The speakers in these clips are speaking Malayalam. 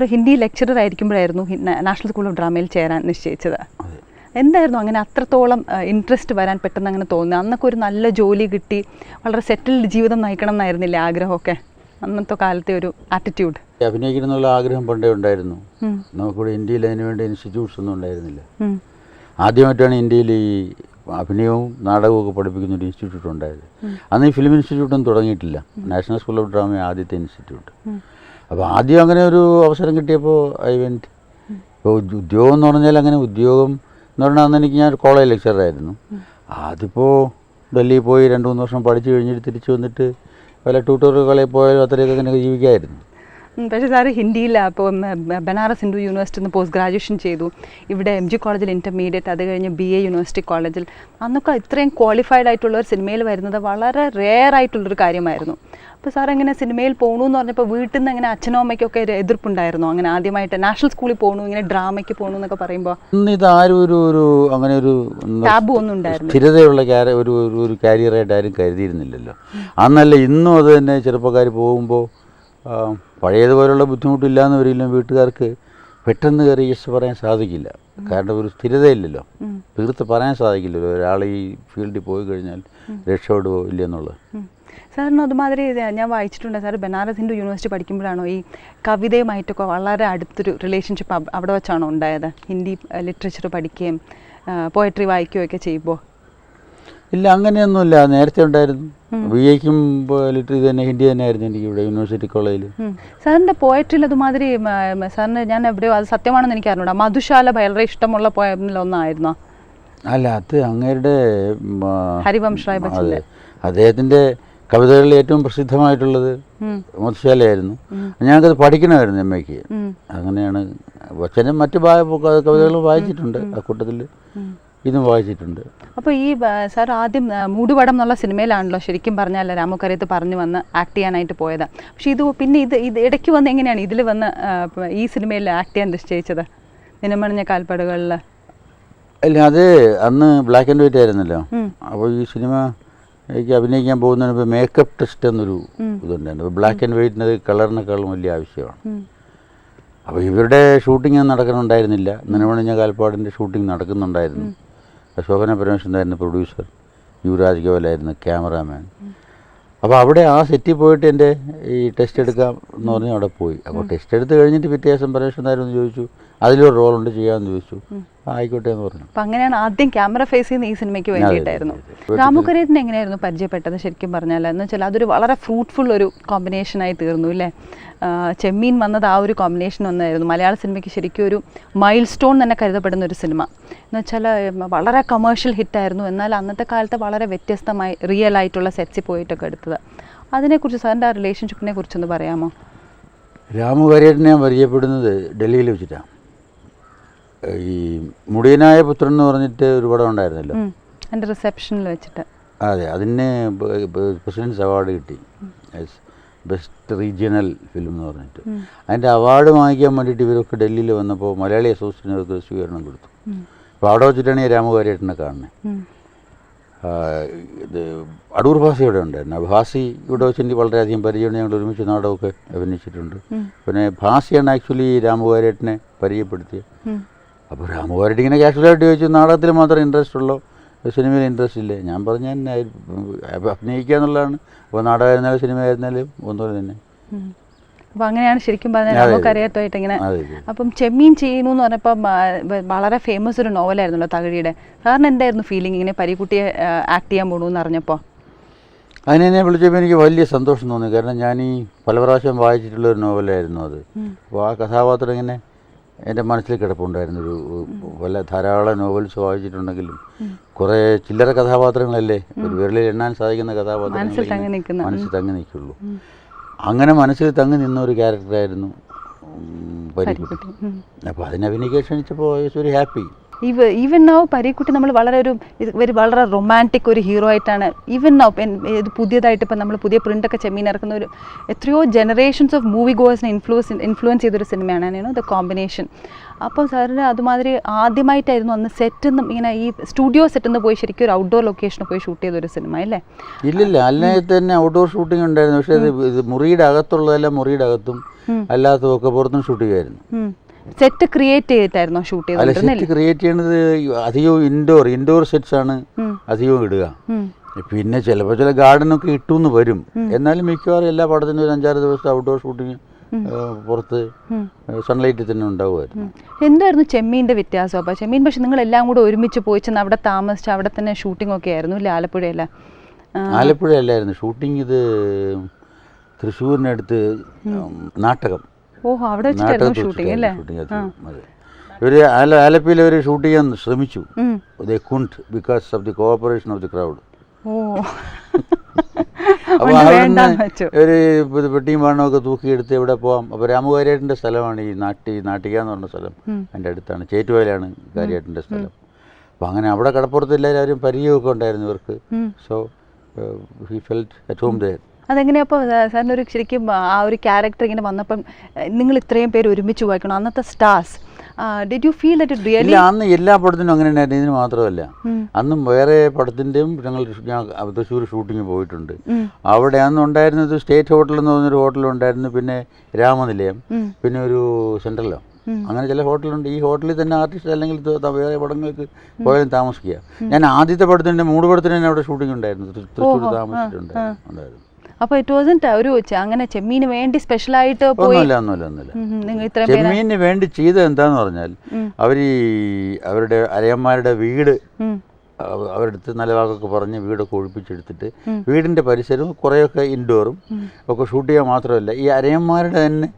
ഒരു ഹിന്ദി ലെക്ചറർ ആയിരിക്കുമ്പോഴായിരുന്നു നാഷണൽ സ്കൂൾ ഓഫ് ഡ്രാമയിൽ ചേരാൻ നിശ്ചയിച്ചത്. എന്തായിരുന്നു അങ്ങനെ അത്രത്തോളം ഇൻട്രസ്റ്റ് വരാൻ പെട്ടെന്ന് അങ്ങനെ തോന്നുന്നത്? അന്നൊക്കെ ഒരു നല്ല ജോലി കിട്ടി വളരെ സെറ്റിൽഡ് ജീവിതം നയിക്കണം എന്നായിരുന്നില്ലേ ആഗ്രഹമൊക്കെ? അന്നത്തെ കാലത്തെ ഒരു ആറ്റിറ്റ്യൂഡ് അഭിനയിക്കണം എന്നുള്ള ആഗ്രഹം പണ്ടേ ഉണ്ടായിരുന്നു. നമുക്കിവിടെ ഇന്ത്യയിൽ അതിനുവേണ്ടി ഇൻസ്റ്റിറ്റ്യൂട്ട്സ് ഒന്നും ഉണ്ടായിരുന്നില്ല. ആദ്യമായിട്ടാണ് ഇന്ത്യയിൽ ഈ അഭിനയവും നാടകവും ഒക്കെ പഠിപ്പിക്കുന്ന ഒരു ഇൻസ്റ്റിറ്റ്യൂട്ട് ഉണ്ടായത്. അന്ന് ഈ ഫിലിം ഇൻസ്റ്റിറ്റ്യൂട്ടൊന്നും തുടങ്ങിയിട്ടില്ല. നാഷണൽ സ്കൂൾ ഓഫ് ഡ്രാമ ആദ്യത്തെ ഇൻസ്റ്റിറ്റ്യൂട്ട് അപ്പോൾ ആദ്യം അങ്ങനെ ഒരു അവസരം കിട്ടിയപ്പോൾ ഐ വെന്റ് ഇപ്പോൾ ഉദ്യോഗം എന്ന് പറഞ്ഞാൽ അങ്ങനെ ഉദ്യോഗം എന്ന് പറഞ്ഞാൽ അന്ന് എനിക്ക് ഞാൻ കോളേജ് ലെക്ചറായിരുന്നു അതിപ്പോൾ ഡൽഹിയിൽ പോയി രണ്ട് മൂന്ന് വർഷം പഠിച്ചു കഴിഞ്ഞിട്ട് തിരിച്ചു വന്നിട്ട് വല്ല കോളേജിൽ പോയാലും അത്രയൊക്കെ അങ്ങനെ ജീവിക്കായിരുന്നു. പക്ഷേ സാറ് ഹിന്ദിയിൽ അപ്പോൾ ബനാറസ് ഹിന്ദു യൂണിവേഴ്സിറ്റിയിൽ നിന്ന് പോസ്റ്റ് ഗ്രാജുവേഷൻ ചെയ്തു. ഇവിടെ എം ജി കോളേജിൽ ഇന്റർമീഡിയറ്റ് അത് കഴിഞ്ഞ് ബി എ യൂണിവേഴ്സിറ്റി കോളേജിൽ. അന്നൊക്കെ ഇത്രയും ക്വാളിഫൈഡ് ആയിട്ടുള്ള ഒരു സിനിമയിൽ വരുന്നത് വളരെ റെയർ ആയിട്ടുള്ളൊരു കാര്യമായിരുന്നു. അപ്പോൾ സാർ എങ്ങനെ സിനിമയിൽ പോകണു എന്ന് പറഞ്ഞപ്പോൾ വീട്ടിൽ നിന്ന് എങ്ങനെ അച്ഛനും അമ്മയ്ക്കൊക്കെ എതിർപ്പുണ്ടായിരുന്നോ? അങ്ങനെ ആദ്യമായിട്ട് നാഷണൽ സ്കൂളിൽ പോകണു ഇങ്ങനെ ഡ്രാമയ്ക്ക് പോകണു എന്നൊക്കെ പറയുമ്പോൾ ഇതാരും ഒരു ഒരു അങ്ങനെ ഒരു ടാബ് ഒന്നും ഉണ്ടായിരുന്നു സ്ഥിരതയുള്ള ഒരു ഒരു ഒരു കാരിയറായിട്ട് ആരും കരുതിയിരുന്നില്ലല്ലോ. അന്നല്ല ഇന്നും അത് തന്നെ ചെറുപ്പക്കാർ പോകുമ്പോൾ പഴയതുപോലുള്ള ബുദ്ധിമുട്ടില്ലാന്ന് വരില്ല വീട്ടുകാർക്ക്. പെട്ടെന്ന് കയറി യെസ് പറയാൻ സാധിക്കില്ല. കാരണം ഒരു സ്ഥിരതയില്ലല്ലോ. തീർത്ത് പറയാൻ സാധിക്കില്ലല്ലോ. ഒരാൾ ഈ ഫീൽഡിൽ പോയി കഴിഞ്ഞാൽ രക്ഷപ്പെടുവോ ഇല്ലെന്നുള്ളത്. സാറിന് അതുമാതിരി ഞാൻ വായിച്ചിട്ടുണ്ട്. സാർ ബനാറസ് ഹിന്ദു യൂണിവേഴ്സിറ്റി പഠിക്കുമ്പോഴാണോ ഈ കവിതയുമായിട്ടൊക്കെ വളരെ അടുത്തൊരു റിലേഷൻഷിപ്പ് അവിടെ വെച്ചാണോ ഉണ്ടായത്? ഹിന്ദി ലിറ്ററേച്ചർ പഠിക്കുകയും പോയട്രി വായിക്കുകയൊക്കെ ചെയ്യുമ്പോൾ. ഇല്ല അങ്ങനെയൊന്നുമില്ല. നേരത്തെ ഉണ്ടായിരുന്നു. ബി എക്കും ലിറ്ററി തന്നെ ഹിന്ദി തന്നെയായിരുന്നു എനിക്ക് ഇവിടെ യൂണിവേഴ്സിറ്റി കോളേജിൽ സാറിന്റെ പോയട്രിയിൽ അതുമാതിരി സാറിന് ഞാൻ എവിടെയോ അത് സത്യമാണെന്ന് എനിക്ക് അറിഞ്ഞൂടാ മധുശാല വളരെ ഇഷ്ടമുള്ള പോയതിലൊന്നായിരുന്നോ അല്ല അത് അങ്ങേരുടെ അദ്ദേഹത്തിന്റെ ഹരിവംശ് റായ് അതെ. കവിതകളിൽ ഏറ്റവും പ്രസിദ്ധമായിട്ടുള്ളത് മധുശാലയായിരുന്നു. ഞങ്ങൾക്കത് പഠിക്കണമായിരുന്നു അമ്മയ്ക്ക് അങ്ങനെയാണ്. അച്ഛനും മറ്റു കവിതകളും വായിച്ചിട്ടുണ്ട് ആ കൂട്ടത്തിൽ ഇതും വായിച്ചിട്ടുണ്ട്. അപ്പോൾ ഈ സാർ ആദ്യം മൂടുപടം എന്നുള്ള സിനിമയിലാണല്ലോ ശരിക്കും പറഞ്ഞാൽ രാമുക്കരയത്ത് പറഞ്ഞു വന്ന് ആക്ട് ചെയ്യാനായിട്ട് പോയത്. പക്ഷേ ഇത് പിന്നെ ഇത് ഇത് ഇടയ്ക്ക് വന്ന് എങ്ങനെയാണ് ഇതിൽ വന്ന് ഈ സിനിമയിൽ ആക്ട് ചെയ്യാൻ നിശ്ചയിച്ചത്? നിനമണിഞ്ഞ കാൽപ്പാടുകളിൽ അല്ല അത് അന്ന് ബ്ലാക്ക് ആൻഡ് വൈറ്റ് ആയിരുന്നല്ലോ. അപ്പോൾ ഈ സിനിമ എനിക്ക് അഭിനയിക്കാൻ പോകുന്നതിന് ഇപ്പോൾ മേക്കപ്പ് ടെസ്റ്റ് എന്നൊരു ഇതുണ്ടായിരുന്നു. അപ്പോൾ ബ്ലാക്ക് ആൻഡ് വൈറ്റിന് അത് കളറിനേക്കാളും വലിയ ആവശ്യമാണ്. അപ്പോൾ ഇവരുടെ ഷൂട്ടിംഗ് നടക്കുന്നുണ്ടായിരുന്നില്ല. നിലവണിഞ്ഞ കാൽപ്പാടിന്റെ ഷൂട്ടിംഗ് നടക്കുന്നുണ്ടായിരുന്നു. ശോഭന പരമേശ്വരനായിരുന്നു പ്രൊഡ്യൂസർ യുവരാജ് ഗോവലായിരുന്നു ക്യാമറാമാൻ അപ്പോൾ അവിടെ ആ സെറ്റിൽ പോയിട്ട് എന്റെ ഈ ടെസ്റ്റ് എടുക്കാം എന്ന് പറഞ്ഞ് അവിടെ പോയി. അപ്പോൾ ടെസ്റ്റ് എടുത്ത് കഴിഞ്ഞിട്ട് പിറ്റേ ദിവസം പരമേശ്വരനായിരുന്നു ചോദിച്ചു അതിലൊരു റോളുണ്ട് ചെയ്യാമെന്ന് ചോദിച്ചു. ആയിക്കോട്ടെ എന്ന് പറഞ്ഞു. അപ്പം അങ്ങനെയാണ് ആദ്യം ക്യാമറ ഫേസ് ചെയ്യുന്ന ഈ സിനിമയ്ക്ക് വേണ്ടിയിട്ടായിരുന്നു. രാമുക്കരയത്തിന് എങ്ങനെയായിരുന്നു പരിചയപ്പെട്ടത് ശരിക്കും പറഞ്ഞാൽ? എന്ന് വെച്ചാൽ അതൊരു വളരെ ഫ്രൂട്ട്ഫുൾ ഒരു കോമ്പിനേഷൻ ആയി തീർന്നു അല്ലേ ചെമ്മീൻ വന്നത് ആ ഒരു കോമ്പിനേഷൻ ഒന്നായിരുന്നു. മലയാള സിനിമയ്ക്ക് ശരിക്കും ഒരു മൈൽ സ്റ്റോൺ തന്നെ കരുതപ്പെടുന്ന ഒരു സിനിമ. എന്ന് വെച്ചാൽ വളരെ കമേഴ്ഷ്യൽ ഹിറ്റായിരുന്നു എന്നാൽ അന്നത്തെ കാലത്ത് വളരെ വ്യത്യസ്തമായി റിയൽ ആയിട്ടുള്ള സെറ്റ്സിൽ പോയിട്ടൊക്കെ എടുത്തത്. അതിനെക്കുറിച്ച് സാറിന്റെ ആ റിലേഷൻഷിപ്പിനെ കുറിച്ചൊന്ന് പറയാമോ? രാമു കാര്യേട്ടനെ ഞാൻ പരിചയപ്പെടുന്നത് ഡൽഹിയിൽ വെച്ചിട്ടാണ്. ഈ മുടിയനായ പുത്രൻ എന്ന് പറഞ്ഞിട്ട് ഒരു പടം ഉണ്ടായിരുന്നല്ലോ. എന്റെ റിസപ്ഷനിൽ വെച്ചിട്ട്. അതെ അതിന് പ്രസിഡൻസ് അവാർഡ് കിട്ടി. ബെസ്റ്റ് റീജിയണൽ ഫിലിം എന്ന് പറഞ്ഞിട്ട്. അതിന്റെ അവാർഡ് വാങ്ങിക്കാൻ വേണ്ടിയിട്ട് ഇവരൊക്കെ ഡൽഹിയിൽ വന്നപ്പോൾ മലയാളി അസോസിയേഷൻ അവർക്ക് സ്വീകരണം കൊടുത്തു. അപ്പോൾ അവിടെ വെച്ചിട്ടാണ് ഈ രാമകാരിയേട്ടനെ കാണുന്നത് ഇത് അടൂർ ഭാസി ഇവിടെ ഉണ്ടായിരുന്നു. ഭാസി ഇവിടെ വെച്ച് എനിക്ക് വളരെയധികം പരിചയമുണ്ട്. ഞങ്ങൾ ഒരുമിച്ച് നാടകമൊക്കെ അഭിനയിച്ചിട്ടുണ്ട്. പിന്നെ ഭാസിയാണ് ആക്ച്വലി രാമുകാരേട്ടനെ പരിചയപ്പെടുത്തിയത്. അപ്പോൾ രാമുകാരേട്ട് ഇങ്ങനെ കാഷ്വലായിട്ട് ചോദിച്ചു നാടകത്തിൽ മാത്രം ഇൻട്രസ്റ്റ് ഉള്ളൂ? സിനിമയിൽ ഇൻട്രസ്റ്റ് ഇല്ലേ? ഞാൻ പറഞ്ഞു തന്നെ അഭിനയിക്കുക എന്നുള്ളതാണ്. അപ്പോൾ നാടകമായിരുന്നാലും സിനിമ ആയിരുന്നാലും ഒന്നുപോലെ തന്നെ അപ്പോൾ അങ്ങനെയാണ് ശരിക്കും പറഞ്ഞാൽ. നമുക്കറിയാത്തതായിട്ട് ഇങ്ങനെ അപ്പം ചെമ്മീൻ ചെയ്യുന്നു എന്ന് പറഞ്ഞപ്പോൾ വളരെ ഫേമസ് ഒരു നോവലായിരുന്നല്ലോ തകഴിയുടെ. സാറിന് എന്തായിരുന്നു ഫീലിംഗ് ഇങ്ങനെ പരിക്കുട്ടിയെ ആക്ട് ചെയ്യാൻ പോകണു എന്ന് അറിഞ്ഞപ്പോൾ? അതിനെ വിളിച്ചപ്പോൾ എനിക്ക് വലിയ സന്തോഷം തോന്നി. കാരണം ഞാൻ ഈ പല പ്രാവശ്യം വായിച്ചിട്ടുള്ള ഒരു നോവലായിരുന്നു അത്. അപ്പോൾ ആ കഥാപാത്രം ഇങ്ങനെ എന്റെ മനസ്സിൽ കിടപ്പുണ്ടായിരുന്നു. ഒരു പല ധാരാളം നോവൽസ് വായിച്ചിട്ടുണ്ടെങ്കിലും കുറേ ചില്ലറ കഥാപാത്രങ്ങളല്ലേ? ഒരു വിരലിൽ എണ്ണാൻ സാധിക്കുന്ന കഥാപാത്രങ്ങൾ മനസ്സിൽ തങ്ങി നിൽക്കുള്ളൂ. അങ്ങനെ മനസ്സിൽ തങ്ങി നിന്ന ഒരു ക്യാരക്ടറായിരുന്നു പരിക്കുട്ടി. അപ്പോൾ അതിനെ അഭിനയിക്കാൻ ക്ഷണിച്ചപ്പോൾ വെരി ഹാപ്പി. ഇവ ഈവൻ നൗ പരീക്കുട്ടി നമ്മൾ വളരെ ഒരു ഒരു വളരെ റൊമാന്റിക് ഒരു ഹീറോ ആയിട്ടാണ്. ഈവൻ നൗ ഇത് പുതിയതായിട്ട് ഇപ്പം നമ്മൾ പുതിയ പ്രിന്റൊക്കെ ചെമ്മീൻ ഇറക്കുന്ന ഒരു എത്രയോ ജനറേഷൻസ് ഓഫ് മൂവി ഗോവേഴ്സിനെ ഇൻഫ്ലുവൻസ് ഇൻഫ്ലുവൻസ് ചെയ്തൊരു സിനിമയാണ് യൂണോ ദ കോമ്പിനേഷൻ അപ്പോൾ സാറിന് അതുമാതിരി ആദ്യമായിട്ടായിരുന്നു അന്ന് സെറ്റിൽ നിന്നും ഇങ്ങനെ ഈ സ്റ്റുഡിയോ സെറ്റിൽ നിന്ന് പോയി ശരിക്കും ഒരു ഔട്ട്ഡോർ ലൊക്കേഷനിൽ പോയി ഷൂട്ട് ചെയ്തൊരു സിനിമ അല്ലേ? ഇല്ലില്ല അല്ലെങ്കിൽ തന്നെ ഔട്ട്ഡോർ ഷൂട്ടിംഗ് ഉണ്ടായിരുന്നു. പക്ഷേ ഇത് മുറിയുടെ അകത്തുള്ളതെല്ലാം മുറിയുടെ അകത്തും അല്ലാത്തതും ഒക്കെ പുറത്തും ഷൂട്ട് ചെയ്യുമായിരുന്നു. സെറ്റ് ക്രിയേറ്റ് ചെയ്തിട്ടായിരുന്നോ ഷൂട്ട് അല്ല സെറ്റ് ക്രിയേറ്റ് ചെയ്യണത് അധികവും ഇൻഡോർ ഇൻഡോർ സെറ്റ്സ് ആണ് അധികവും ഇടുക. പിന്നെ ചിലപ്പോൾ ചില ഗാർഡനൊക്കെ ഇട്ടുന്ന് വരും. എന്നാലും മിക്കവാറും എല്ലാ പടത്തിനും ഒരു അഞ്ചാറ് ദിവസം ഔട്ട്ഡോർ ഷൂട്ടിങ് പുറത്ത് സൺലൈറ്റിൽ തന്നെ ഉണ്ടാവുമായിരുന്നു. എന്തായിരുന്നു ചെമ്മീന്റെ വ്യത്യാസം? അപ്പോൾ ചെമ്മീൻ പക്ഷെ നിങ്ങൾ എല്ലാം കൂടെ ഒരുമിച്ച് പോയി ചെന്ന് അവിടെ താമസിച്ച് അവിടെ തന്നെ ഷൂട്ടിംഗ് ഒക്കെ ആയിരുന്നു ഇല്ലേ ആലപ്പുഴയല്ല ആലപ്പുഴ അല്ലായിരുന്നു ഷൂട്ടിംഗ് ഇത് തൃശ്ശൂരിനടുത്ത് നാട്ടകം. ഓഹോ അവിടെ വെച്ചിട്ടായിരുന്നു ഷൂട്ടിംഗ് അല്ലേ? ആലപ്പിയിൽ അവർ ഷൂട്ട് ചെയ്യാൻ ശ്രമിച്ചു. They could because of the cooperation of the crowd ഓ. അപ്പോൾ അവിടുന്ന് ഒരു പെട്ടിയും പാണമൊക്കെ തൂക്കിയെടുത്ത് എവിടെ പോവാം? അപ്പോൾ രാമകാര്യേട്ടന്റെ സ്ഥലമാണ് ഈ നാട്ടി നാട്ടിക എന്ന് പറഞ്ഞ സ്ഥലം. എന്റെ അടുത്താണ്. ചേറ്റുവയലാണ് കാര്യേട്ടന്റെ സ്ഥലം. അപ്പോൾ അങ്ങനെ അവിടെ കടപ്പുറത്ത് എല്ലാവരും പരിചയമൊക്കെ ഉണ്ടായിരുന്നു ഇവർക്ക്. So he felt at home there അതെങ്ങനെയാ അപ്പോൾ സാറിന് ഒരു ശരിക്കും ആ ഒരു ക്യാരക്ടർ ഇങ്ങനെ വന്നപ്പം നിങ്ങൾ ഇത്രയും പേര് ഒരുമിച്ച് വായിക്കണം അന്നത്തെ stars did you feel that really അന്ന് എല്ലാ പടത്തിനും അങ്ങനെ ഉണ്ടായിരുന്നു ഇതിന് മാത്രമല്ല. അന്നും വേറെ പടത്തിന്റെയും ഞങ്ങൾ ഞാൻ തൃശ്ശൂർ ഷൂട്ടിങ് പോയിട്ടുണ്ട്. അവിടെ അന്ന് ഉണ്ടായിരുന്നത് സ്റ്റേറ്റ് ഹോട്ടൽ എന്ന് പറഞ്ഞൊരു ഹോട്ടലുണ്ടായിരുന്നു പിന്നെ രാമനിലയം പിന്നെ ഒരു സെൻട്രലോ അങ്ങനെ ചില ഹോട്ടലുണ്ട് ഈ ഹോട്ടലിൽ തന്നെ ആർട്ടിസ്റ്റ് അല്ലെങ്കിൽ വേറെ പടങ്ങൾക്ക് പോയാലും താമസിക്കുക. ഞാൻ ആദ്യത്തെ പടത്തിന്റെ മൂട് പടത്തിന് തന്നെ അവിടെ ഷൂട്ടിംഗ് ഉണ്ടായിരുന്നു. തൃശ്ശൂർ താമസിച്ചിട്ടുണ്ടായിരുന്നു. ഉണ്ടായിരുന്നു. അപ്പോൾ ഇറ്റ് വാസൻ ഒരു അങ്ങനെ ചെമ്മീന് വേണ്ടി സ്പെഷ്യലായിട്ട് ഒന്നുമില്ല ഒന്നുമില്ല ഒന്നുമില്ല. പേര് വേണ്ടി ചെയ്തത് എന്താന്ന് പറഞ്ഞാൽ അവർ ഈ അവരുടെ അരയന്മാരുടെ വീട് അവരടുത്ത് നല്ല വാക്കൊക്കെ പറഞ്ഞ് വീടൊക്കെ ഒഴിപ്പിച്ചെടുത്തിട്ട് വീടിന്റെ പരിസരവും കുറേയൊക്കെ ഇൻഡോറും ഒക്കെ ഷൂട്ട് ചെയ്യാൻ മാത്രമല്ല ഈ അരയന്മാരുടെ തന്നെ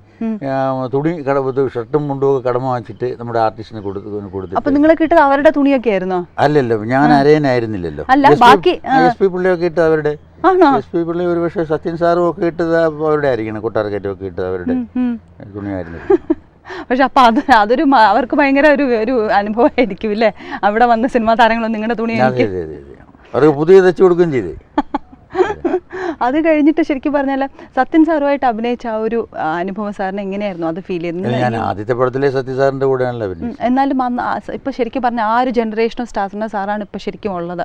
തുണി കട ഷർട്ടും മുണ്ടും ഒക്കെ കടമ വാങ്ങിച്ചിട്ട് നമ്മുടെ ആർട്ടിസ്റ്റിന് കൊടുത്ത് അപ്പൊ നിങ്ങളെ നിങ്ങൾ കിട്ടത് അവരുടെ തുണിയൊക്കെ ആയിരുന്നോ? അല്ലല്ലോ ഞാൻ അരയനായിരുന്നില്ലല്ലോ. അല്ല, ബാക്കി, പുള്ളിയൊക്കെ എസ് പി പിള്ളയൊക്കെ ഇട്ട് അവരുടെ ആണോ? എസ് പി പിള്ളി ഒരു പക്ഷേ സത്യൻ സാറും ഒക്കെ ഇട്ടത് അവരുടെ ആയിരിക്കണം കൊട്ടാരക്കയറ്റം ഒക്കെ ഇട്ടത് അവരുടെ. തുണിയായിരുന്നു. പക്ഷെ അപ്പൊ അത് അതൊരു അവർക്ക് ഭയങ്കര ഒരു ഒരു അനുഭവമായിരിക്കും ഇല്ലേ? അവിടെ വന്ന സിനിമാ താരങ്ങളും നിങ്ങളുടെ തുണി അവർക്ക് പുതിയ തെച്ചു കൊടുക്കുകയും ചെയ്തേ. അത് കഴിഞ്ഞിട്ട് ശരിക്കും പറഞ്ഞാൽ സത്യൻ സാറുമായിട്ട് അഭിനയിച്ച ആ ഒരു അനുഭവം സാറിന് എങ്ങനെയായിരുന്നു അത് ഫീൽ ആദ്യത്തെ പടത്തിലെ കൂടെയാണല്ലോ അഭിനയിച്ചത്. ഉം, എന്നാലും അന്ന് ഇപ്പൊ ശരിക്കും പറഞ്ഞ ആ ഒരു ജനറേഷൻ ഓഫ് സ്റ്റാർസിന്റെ സാറാണ് ഇപ്പൊ ശരിക്കും ഉള്ളത്.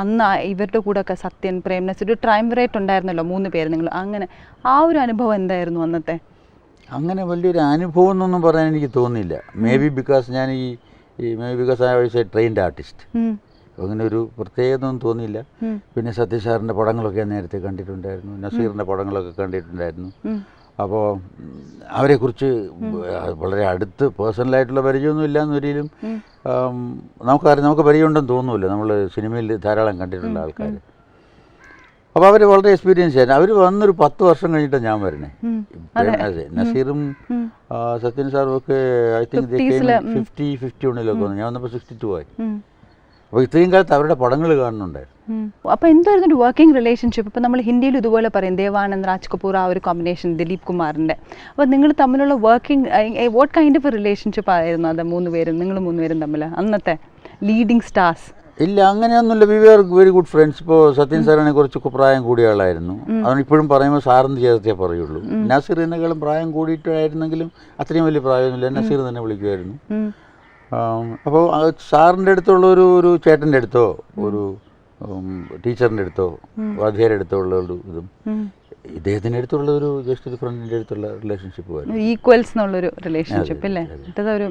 അന്ന് ഇവരുടെ കൂടെ ഒക്കെ സത്യൻ പ്രേംനസ് ഒരു ട്രൈംവറേറ്റ് ഉണ്ടായിരുന്നല്ലോ മൂന്ന് പേര് നിങ്ങൾ. അങ്ങനെ ആ ഒരു അനുഭവം എന്തായിരുന്നു അന്നത്തെ? അങ്ങനെ വലിയൊരു അനുഭവം എന്നൊന്നും പറയാൻ എനിക്ക് തോന്നിയില്ല. മേ ബി ബിക്കോസ് ഞാൻ ഈ maybe because I was a trained artist അങ്ങനെ ഒരു പ്രത്യേകത ഒന്നും തോന്നിയില്ല പിന്നെ സത്യസാറിന്റെ പടങ്ങളൊക്കെ നേരത്തെ കണ്ടിട്ടുണ്ടായിരുന്നു. നസീറിന്റെ പടങ്ങളൊക്കെ കണ്ടിട്ടുണ്ടായിരുന്നു. അപ്പോൾ അവരെക്കുറിച്ച് വളരെ അടുത്ത് പേഴ്സണലായിട്ടുള്ള പരിചയമൊന്നും ഇല്ല എന്നൊരിലും നമുക്കറിയാം നമുക്ക് പരിചയമുണ്ടെന്ന് തോന്നുന്നില്ല നമ്മൾ സിനിമയിൽ ധാരാളം കണ്ടിട്ടുള്ള ആൾക്കാർ അപ്പോൾ അവർ വളരെ എക്സ്പീരിയൻസ് ആയിരുന്നു അവർ വന്നൊരു പത്ത് വർഷം കഴിഞ്ഞിട്ടാണ് ഞാൻ വരണേ. നസീറും സത്യൻ സാറും ഒക്കെ ഐ തിങ്ക് 50s ൽ, ഉം. ഫിഫ്റ്റി ഫിഫ്റ്റി ഉള്ളിലൊക്കെ വന്നു. ഞാൻ വന്നപ്പോൾ സിക്സ്റ്റി ടു ആയി. അപ്പോൾ ഇത്രയും കാലത്ത് അവരുടെ പടങ്ങൾ കാണുന്നുണ്ടായിരുന്നു. അപ്പോൾ അപ്പൊ എന്തായിരുന്നു ഒരു വർക്കിംഗ് റിലേഷൻഷിപ്പ് ഇപ്പൊ നമ്മൾ ഹിന്ദിയിൽ ഇതുപോലെ പറയും ദേവാനന്ദ് രാജ് കപൂർ ആ ഒരു കോമ്പിനേഷൻ ദിലീപ് കുമാറിന്റെ. അപ്പൊ നിങ്ങൾ തമ്മിലുള്ള working what kind of relationship ആയിരുന്നു അത് മൂന്ന് പേരും നിങ്ങൾ മൂന്ന് പേരും തമ്മിൽ അന്നത്തെ ലീഡിങ് സ്റ്റാർസ് ഇല്ല അങ്ങനെയൊന്നുമില്ല. We are very good friends ഇപ്പോൾ സത്യൻ സാറിനെ കുറച്ച് പ്രായം കൂടിയ ആളായിരുന്നു. അവൻ ഇപ്പോഴും പറയുമ്പോൾ സാറിന് ചേർത്തേ പറയുള്ളൂ. നസീറിനേക്കാളും പ്രായം കൂടിയിട്ടായിരുന്നെങ്കിലും അത്രയും വലിയ പ്രായമൊന്നുമില്ല. നസീർ തന്നെ വിളിക്കുമായിരുന്നു. അപ്പോൾ സാറിന്റെ അടുത്തുള്ള ഒരു ഒരു ചേട്ടന്റെ അടുത്തോ ഒരു ടീച്ചറിന്റെ അടുത്തോ വാദ്യയുടെ അടുത്തോ ഉള്ള ഒരു ഇതും. ഇദ്ദേഹത്തിന്റെ അടുത്തുള്ള ഒരു ജസ്റ്റ് ഒരു ഫ്രണ്ടിന്റെ അടുത്തുള്ള റിലേഷൻഷിപ്പ് ഈക്വൽസ് എന്നുള്ളൊരു റിലേഷൻഷിപ്പ് അല്ലേ അതൊരു ഒരു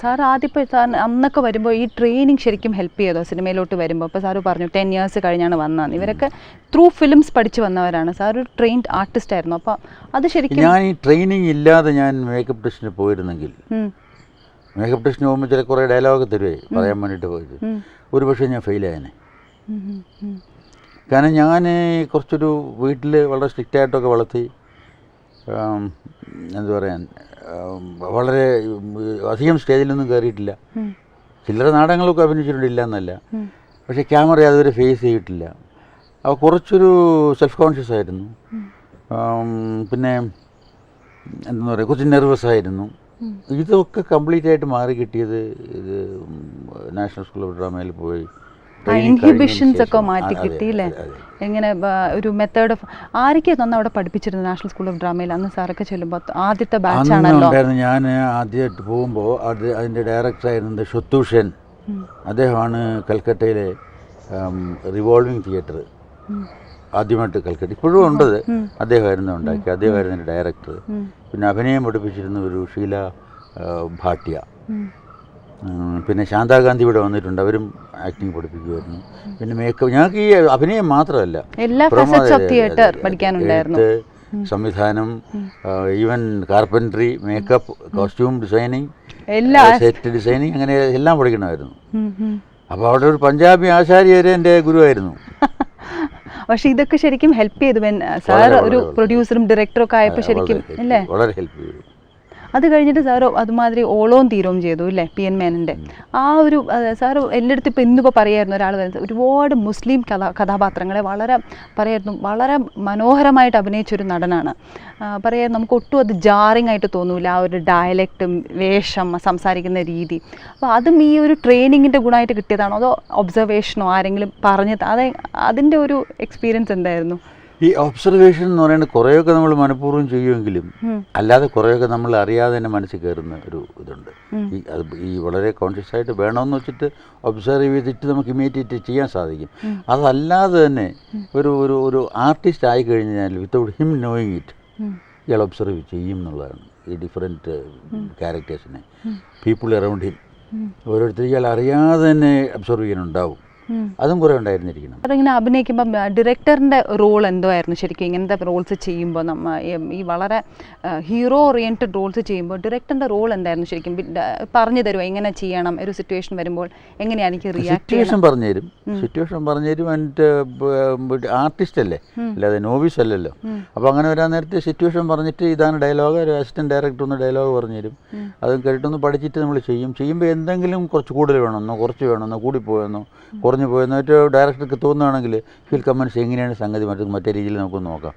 സാർ ആദ്യം ഇപ്പോൾ സാർ അന്നൊക്കെ വരുമ്പോൾ ഈ ട്രെയിനിങ് ശരിക്കും ഹെൽപ്പ് ചെയ്തോ? സിനിമയിലോട്ട് വരുമ്പോൾ അപ്പോൾ സാറ് പറഞ്ഞു ടെൻ ഇയേഴ്സ് കഴിഞ്ഞാണ് വന്നതെന്ന്. ഇവരൊക്കെ ത്രൂ ഫിലിംസ് പഠിച്ചു വന്നവരാണ്. സാർ ഒരു ട്രെയിൻഡ് ആർട്ടിസ്റ്റ് ആയിരുന്നു. അപ്പോൾ അത് ശരിക്കും ഞാൻ ഈ ട്രെയിനിങ് ഇല്ലാതെ ഞാൻ മേക്കപ്പ് ടെസ്റ്റിന് പോയിരുന്നെങ്കിൽ മേക്കപ്പ് ടെസ്റ്റിന് പോകുമ്പോൾ ചില കുറേ ഡയലോഗ് തരുവേ പറയാൻ വേണ്ടിയിട്ട് പോയിട്ട്. ഒരു പക്ഷേ ഞാൻ ഉം. കാരണം ഞാൻ കുറച്ചൊരു വീട്ടിൽ വളരെ സ്ട്രിക്റ്റായിട്ടൊക്കെ വളർത്തി എന്താ പറയാൻ വളരെ അധികം സ്റ്റേജിലൊന്നും കയറിയിട്ടില്ല ചില്ലറ നാടകങ്ങളൊക്കെ അഭിനയിച്ചിട്ടുണ്ട് ഇല്ല എന്നല്ല പക്ഷെ പക്ഷേ ക്യാമറ അതുവരെ ഫേസ് ചെയ്തിട്ടില്ല. അപ്പോൾ കുറച്ചൊരു സെൽഫ് കോൺഷ്യസ് ആയിരുന്നു പിന്നെ എന്താ പറയുക കുറച്ച് നെർവസ് ആയിരുന്നു. ഇതൊക്കെ കംപ്ലീറ്റ് ആയിട്ട് മാറി കിട്ടിയത് ഇത് നാഷണൽ സ്കൂൾ ഓഫ് ഡ്രാമയിൽ പോയി. ഇൻഹിബിഷൻസ് ഒക്കെ മാറ്റി കിട്ടിയില്ലേ. എങ്ങനെ ഒരു മെത്തേഡ് ഓഫ് ആരൊക്കെ തന്നെ അവിടെ പഠിപ്പിച്ചിരുന്നത് നാഷണൽ സ്കൂൾ ഓഫ് ഡ്രാമയിൽ അന്ന് സാറൊക്കെ ചെല്ലുമ്പോൾ ആദ്യത്തെ ബാച്ച് ആണല്ലോ. ഞാൻ ആദ്യമായിട്ട് പോകുമ്പോൾ അത് അതിന്റെ ഡയറക്ടറായിരുന്നത് ഷൊത്തൂഷൻ അദ്ദേഹമാണ് കൽക്കട്ടയിലെ റിവോൾവിംഗ് തിയേറ്റർ ആദ്യമായിട്ട് കൽക്കട്ട ഇപ്പോഴും ഉണ്ടത് അദ്ദേഹമായിരുന്നു ഉണ്ടാക്കി അദ്ദേഹമായിരുന്നു ഡയറക്ടർ പിന്നെ അഭിനയം പഠിപ്പിച്ചിരുന്ന ഒരു ഷീല ഭാട്ടിയ. പിന്നെ ശാന്താഗാന്ധി ഇവിടെ വന്നിട്ടുണ്ട്. അവരും ആക്ടിങ് പഠിപ്പിക്കുമായിരുന്നു. പിന്നെ മേക്കപ്പ് ഞങ്ങൾക്ക് ഈ അഭിനയം മാത്രമല്ല. എഴുത്ത്, സംവിധാനം even carpentry makeup costume designing എല്ലാ സെറ്റ് ഡിസൈനിങ് അങ്ങനെ എല്ലാം പഠിക്കണമായിരുന്നു. അപ്പോൾ അവിടെ ഒരു പഞ്ചാബി ആചാര്യരെ എന്റെ ഗുരുവായിരുന്നു. പക്ഷെ ഇതൊക്കെ ശരിക്കും ഹെൽപ്പ് ചെയ്തു. സാർ ഒരു പ്രൊഡ്യൂസറും ഡയറക്ടറും ഒക്കെ ആയപ്പോൾ ശരിക്കും അല്ലേ? വളരെ ഹെൽപ്പ് ചെയ്തു. അത് കഴിഞ്ഞിട്ട് സാറ് അതുമാതിരി ഓളവും തീരവും ചെയ്തു അല്ലേ പി എൻ മേനന്റെ. ആ ഒരു സാർ അടുത്ത് ഇപ്പോൾ ഇന്നിപ്പോൾ പറയായിരുന്നു ഒരാൾ വരുന്നത്. ഒരുപാട് മുസ്ലിം കഥാ കഥാപാത്രങ്ങളെ വളരെ പറയായിരുന്നു വളരെ മനോഹരമായിട്ട് അഭിനയിച്ചൊരു നടനാണ്. പറയാൻ പറയാം നമുക്ക് ഒട്ടും അത് ജാറിങ് ആയിട്ട് തോന്നൂല ആ ഒരു ഡയലക്റ്റും വേഷം സംസാരിക്കുന്ന രീതി. അപ്പോൾ അതും ഈ ഒരു ട്രെയിനിങ്ങിന്റെ ഗുണമായിട്ട് കിട്ടിയതാണോ? അതോ ഒബ്സർവേഷനോ ആരെങ്കിലും പറഞ്ഞത്? അതെ അതിന്റെ ഒരു എക്സ്പീരിയൻസ് എന്തായിരുന്നു? ഈ ഒബ്സർവേഷൻ എന്ന് പറയുന്നത് കുറേയൊക്കെ നമ്മൾ മനഃപൂർവം ചെയ്യുമെങ്കിലും അല്ലാതെ കുറേയൊക്കെ നമ്മൾ അറിയാതെ തന്നെ മനസ്സിൽ കയറുന്ന ഒരു ഇതുണ്ട്. ഈ അത് ഈ വളരെ കോൺഷ്യസ് ആയിട്ട് വേണമെന്ന് വെച്ചിട്ട് ഒബ്സർവ് ചെയ്തിട്ട് നമുക്ക് ഇമീഡിയറ്റ് ചെയ്യാൻ സാധിക്കും. അതല്ലാതെ തന്നെ ഒരു ഒരു ഒരു ആർട്ടിസ്റ്റ് ആയി കഴിഞ്ഞാൽ വിത്തൗട്ട് ഹിം നോയിങ് ഇറ്റ്. ഇയാൾ ഒബ്സർവ് ചെയ്യും എന്നുള്ളതാണ്. ഈ ഡിഫറെന്റ് ക്യാരക്ടേഴ്സിനെ പീപ്പിൾ അറൗണ്ട് ഹിം ഓരോരുത്തർ ഇയാൾ അറിയാതെ തന്നെ ഒബ്സർവ് ചെയ്യാനുണ്ടാവും. അതും കുറെ ഉണ്ടായിരുന്നിരിക്കണം അതിങ്ങനെ അഭിനയിക്കുമ്പോൾ ഡയറക്ടറിന്റെ റോൾ എന്തോ ആയിരുന്നു ശരിക്കും? ഇങ്ങനത്തെ റോൾസ് ചെയ്യുമ്പോൾ നമ്മ ഈ- വളരെ ഹീറോ ഓറിയന്റഡ് റോൾസ് ചെയ്യുമ്പോൾ ഡയറക്ടറിന്റെ റോൾ എന്തായിരുന്നു ശരിക്കും? പറഞ്ഞു തരുമോ എങ്ങനെ ചെയ്യണം? ഒരു സിറ്റുവേഷൻ വരുമ്പോൾ എങ്ങനെയാണ് എനിക്ക് റിയാക്ട് സിറ്റുവേഷൻ പറഞ്ഞു തരും സിറ്റുവേഷൻ പറഞ്ഞു തരും എന്റെ ആർട്ടിസ്റ്റ് അല്ലേ? അല്ലാതെ നോവീസ് അല്ലല്ലോ. അപ്പോൾ അങ്ങനെ വരാൻ നേരത്തെ സിറ്റുവേഷൻ പറഞ്ഞിട്ട് ഇതാണ് ഡയലോഗ് ഒരു അസിസ്റ്റന്റ് ഡയറക്ടർ ഒന്ന് ഡയലോഗ് പറഞ്ഞു തരും അതും കേട്ടൊന്ന് പഠിച്ചിട്ട് നമ്മൾ ചെയ്യും. ചെയ്യുമ്പോൾ എന്തെങ്കിലും കുറച്ച് കൂടുതൽ വേണമെന്നോ കുറച്ച് വേണമെന്നോ കൂടിപ്പോയെന്നോ കുറഞ്ഞു പോയെന്ന് ഡയറക്ടർക്ക് തോന്നുകയാണെങ്കിൽ ഫീൽ കമൻസ് എങ്ങനെയാണ് സംഗതി മറ്റു മറ്റേ രീതിയിൽ നമുക്ക് നോക്കാം.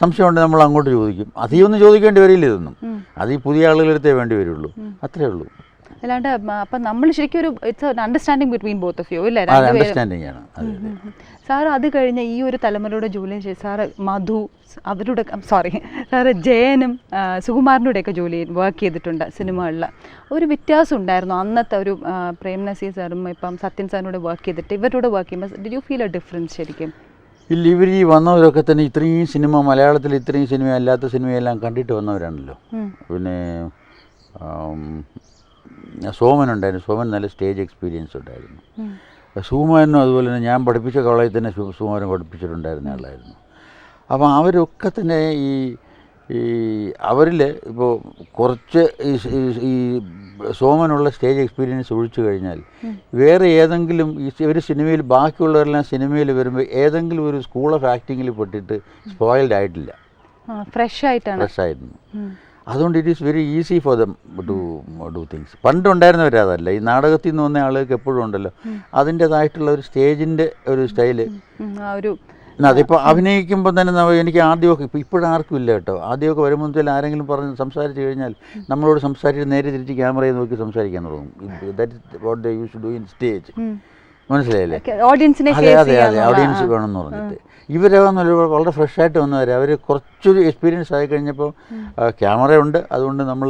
സംശയമുണ്ട് നമ്മൾ അങ്ങോട്ട് ചോദിക്കും. അധികമൊന്നും ചോദിക്കേണ്ടി വരില്ല ഇതൊന്നും. അത് ഈ പുതിയ ആളുകളെടുത്തേ വേണ്ടി വരുള്ളൂ. അത്രേ ഉള്ളൂ. അല്ലാണ്ട് അപ്പം നമ്മൾ ശരിക്കും ഒരു it's understanding between both of you അല്ലേ അണ്ടർസ്റ്റാൻഡിങ് ആണ്. സാർ അത് കഴിഞ്ഞ് ഈ ഒരു തലമുറയുടെ ജോലി ചെയ്ത് സാറ് മധു അവരുടെ സോറി സാറ് ജയനും സുകുമാറിന്റെ ഒക്കെ ജോലി വർക്ക് ചെയ്തിട്ടുണ്ട് സിനിമകളിൽ. ഒരു വ്യത്യാസം ഉണ്ടായിരുന്നു. അന്നത്തെ ഒരു പ്രേംനസീ പ്രേം നസീർ സാറും ഇപ്പം സത്യൻ സാറിനോട് വർക്ക് ചെയ്തിട്ട് ഇവരോട് വർക്ക് ചെയ്യുമ്പോൾ did you feel a difference ശരിക്കും? ഇല്ല ഇവർ ഈ വന്നവരൊക്കെ തന്നെ ഇത്രയും സിനിമ മലയാളത്തിൽ ഇത്രയും സിനിമ അല്ലാത്ത സിനിമയെല്ലാം കണ്ടിട്ട് വന്നവരാണല്ലോ. പിന്നെ സോമൻ ഉണ്ടായിരുന്നു. സോമൻ നല്ല സ്റ്റേജ് എക്സ്പീരിയൻസ് ഉണ്ടായിരുന്നു. സുകുമാരനും അതുപോലെ തന്നെ ഞാൻ പഠിപ്പിച്ച കോളേജിൽ തന്നെ സുകുമാരൻ പഠിപ്പിച്ചിട്ടുണ്ടായിരുന്ന ആളായിരുന്നു. അപ്പോൾ അവരൊക്കെ തന്നെ ഈ ഈ അവരിൽ ഇപ്പോൾ കുറച്ച് ഈ സോമനുള്ള സ്റ്റേജ് എക്സ്പീരിയൻസ് ഒഴിച്ചു കഴിഞ്ഞാൽ വേറെ ഏതെങ്കിലും ഈ ഒരു സിനിമയിൽ ബാക്കിയുള്ളവരെല്ലാം സിനിമയിൽ വരുമ്പോൾ ഏതെങ്കിലും ഒരു സ്കൂൾ ഓഫ് ആക്ടിങ്ങിൽ പെട്ടിട്ട് സ്പോയിൽഡ് ആയിട്ടില്ല. ഫ്രഷ് ആയിട്ടാണ്. ഫ്രഷ് ആയിരുന്നു. അതുകൊണ്ട് it is very easy for them to do things പണ്ടുണ്ടായിരുന്നവർ അതല്ല. ഈ നാടകത്തിൽ നിന്ന് വന്ന ആളുകൾക്ക് എപ്പോഴും ഉണ്ടല്ലോ. അതിന്റെതായിട്ടുള്ള ഒരു സ്റ്റേജിന്റെ ഒരു സ്റ്റൈൽ. ഒരു അതിപ്പോൾ അഭിനയിക്കുമ്പോൾ തന്നെ എനിക്ക് ആദ്യമൊക്കെ ഇപ്പോൾ ഇപ്പോഴാർക്കും ഇല്ല കേട്ടോ. ആദ്യമൊക്കെ വരുമ്പോൾ ആരെങ്കിലും പറഞ്ഞ് സംസാരിച്ച് കഴിഞ്ഞാൽ നമ്മളോട് സംസാരിച്ച് നേരെ തിരിച്ച് ക്യാമറയിൽ നോക്കി സംസാരിക്കാൻ തുടങ്ങും. That what they use do in stage മനസ്സിലായില്ലേ? ഓഡിയൻസിനെ അതെ അതെ അതെ ഓഡിയൻസ് വേണമെന്ന് പറഞ്ഞിട്ട്. ഇവരാണെന്നല്ല വളരെ ഫ്രഷ് ആയിട്ട് വന്നവർ അവർ കുറച്ചൊരു എക്സ്പീരിയൻസ് ആയി കഴിഞ്ഞപ്പോൾ ക്യാമറ ഉണ്ട്. അതുകൊണ്ട് നമ്മൾ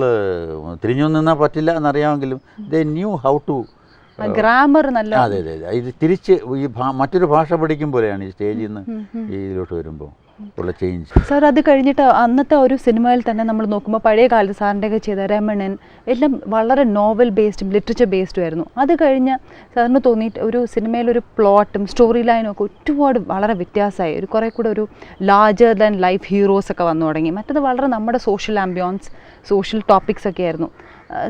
തിരിഞ്ഞു നിന്നാൽ പറ്റില്ല എന്നറിയാമെങ്കിലും they knew how to grammar നല്ല അതെ അതെ അതെ. ഇത് തിരിച്ച് ഈ മറ്റൊരു ഭാഷ പഠിക്കും പോലെയാണ് ഈ സ്റ്റേജിൽ നിന്ന് ഇതിലോട്ട് വരുമ്പോൾ ചേഞ്ച് സാർ അത് കഴിഞ്ഞിട്ട് അന്നത്തെ ഒരു സിനിമയിൽ തന്നെ നമ്മൾ നോക്കുമ്പോൾ പഴയ കാലത്ത് സാറിന്റെയൊക്കെ ചെയ്ത രമണൻ എല്ലാം വളരെ നോവൽ ബേസ്ഡും ലിറ്ററേച്ചർ ബേസ്ഡും ആയിരുന്നു. അത് കഴിഞ്ഞ് സാറിന് തോന്നിയിട്ട് ഒരു സിനിമയിലൊരു പ്ലോട്ടും സ്റ്റോറി ലൈനും ഒക്കെ ഒരുപാട് വളരെ വ്യത്യാസമായി. ഒരു കുറേ കൂടെ ഒരു ലാർജർ ദാൻ ലൈഫ് ഹീറോസ് ഒക്കെ വന്നു തുടങ്ങി. മറ്റത് വളരെ നമ്മുടെ സോഷ്യൽ ആംബിയോൺസ് സോഷ്യൽ ടോപ്പിക്സ് ഒക്കെ ആയിരുന്നു.